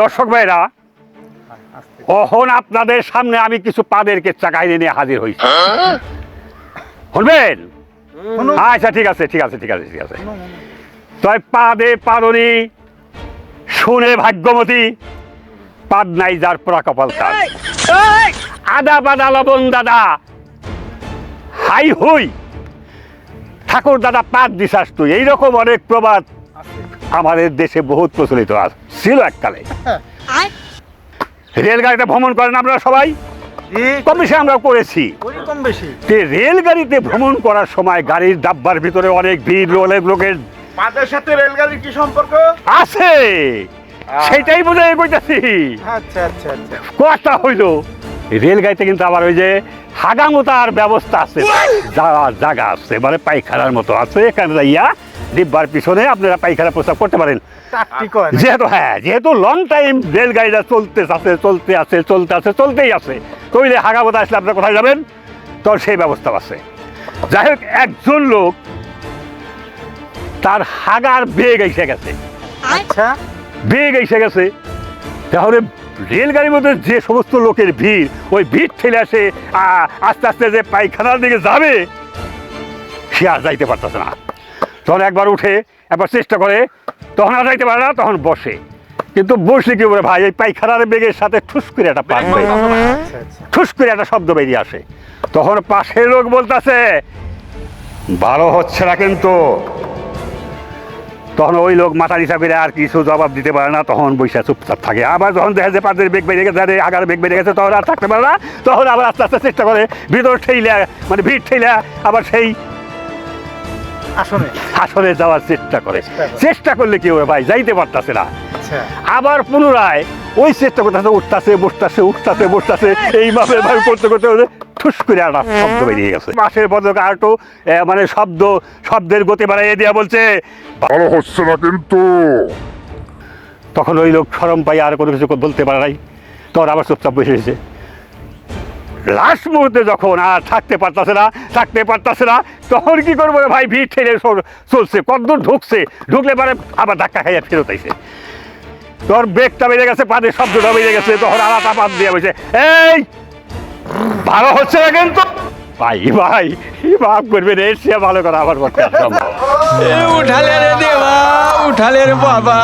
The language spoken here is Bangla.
দর্শক ভাইরা কখন আপনাদের সামনে আমি কিছু পাদের কেচ্চা কাহিনী নিয়ে হাজির হয়েছি। শুনবেন? আচ্ছা ঠিক আছে ঠিক আছে ঠিক আছে ঠিক আছে। তই পাদে পাদনি শুনে ভাগ্যমতী পাদ নাই যার পোড়া কপাল তার আদা বাদা লবণ দাদা হাই হই। ঠাকুর দাদা পাদ দিশাস তুই। এইরকম অনেক প্রবাদ আমাদের দেশে বহুত প্রচলিত আছে ছিল এককালে। রেলগাড়িতে ভ্রমণ করেন আপনারা সবাই? কম বেশি আমরা করেছি। রেলগাড়িতে ভ্রমণ করার সময় গাড়ির ডাব্বার ভিতরে অনেক ভিড় অনেক লোকের পাদের সাথে রেলগাড়ির কি সম্পর্ক? আছে। সেটাই বোঝাই কইতাছি। আচ্ছা আচ্ছা আচ্ছা। কথা হইল রেলগাড়িতে কিন্তু আবার ওই যে হাগামতার ব্যবস্থা আছে। যা- জায়গা আছে মানে পায়খানার মতো আছে। এখানে যাইয়া ডিব্বার পিছনে আপনারা পায়খানা প্রস্তাব করতে পারেন। যেহেতু হ্যাঁ যেহেতু লং টাইম রেলগাড়িটা চলতে আছে চলতে আছে চলতে আছে চলতেই আছে। কইলে হাগামতা আসলে আপনারা কোথায় যাবেন? তো সেই ব্যবস্থা আছে। যাই হোক একজন লোক তার হাগার বেগ এসে গেছে। আচ্ছা। বেগ এসে গেছে। তাহলে রেলগাড়ির মধ্যে যে সমস্ত লোকের ভিড় ওই ভিড় ঠেলে আসে আস্তে আস্তে যে পায়খানার দিকে যাবে সে আর যাইতে পারতেছে না। তখন একবার উঠে একবার চেষ্টা করে তখন আর যাইতে পারে না তখন বসে। কিন্তু বসলে কি বলে ভাই এই পায়খানার বেগের সাথে ঠুস করে একটা পাক। আচ্ছা আচ্ছা। ঠুস করে একটা শব্দ বেরিয়ে আসে। তখন পাশের লোক বলতেছে ভালো হচ্ছে না কিন্তু। তখন ওই লোক মাথা নিচা করে আর কিছু জবাব দিতে পারে না তখন বৈশা চুপচাপ থাকে। আবার যখন দেখা যায় পাদের বেগ বেড়ে গেছে আরে আগার বেগ বেড়ে গেছে তখন আর থাকতে পারে না। তখন আবার আস্তে আস্তে চেষ্টা করে ভিতর ঠেইলে মানে ভিড় ঠেইলে আবার সেই আসলে আসলে যাওয়ার চেষ্টা করে। চেষ্টা করলে কি হবে ভাই? যাইতে পারতাছে না। আচ্ছা। আবার পুনরায় ওই চেষ্টা করতেছে উঠতেছে বসতেছে উঠতেছে বসতেছে এইভাবে ভাবে করতে করতে ঠুস করে একটা শব্দ বেরিয়ে গেছে। পাশের পদক আরটো মানে শব্দ শব্দের গতি বাড়াইয়ে দেওয়া বলছে ভালো হচ্ছে না কিন্তু। তখন ওই লোক সরম পাই আর কোনো কিছু বলতে পারে নাই। তখন আবার চুপচাপ বসে এসেছে লাস্ট মুহূর্তে যখন আর থাকতে পারতাছে না, থাকতে পারতাছে না, তখন কি করব রে ভাই? ভিড় ঠেলে চলছে, কতদূর ঢুকছে? ঢুকলে পরে আবার ধাক্কা খাইয়া ফেরত আইছে। তোর ব্রেকটা বেড়ে গেছে পাদের শব্দটা বেড়ে গেছে তখন আলাদা পাত দিয়ে বলছে এই! ভালো হচ্ছে না কিন্তু? ভাই ভাই, মাফ করবে রে সে ভালো করে আমার করতে উঠালে রে দেবা, উঠালে রে বাবা।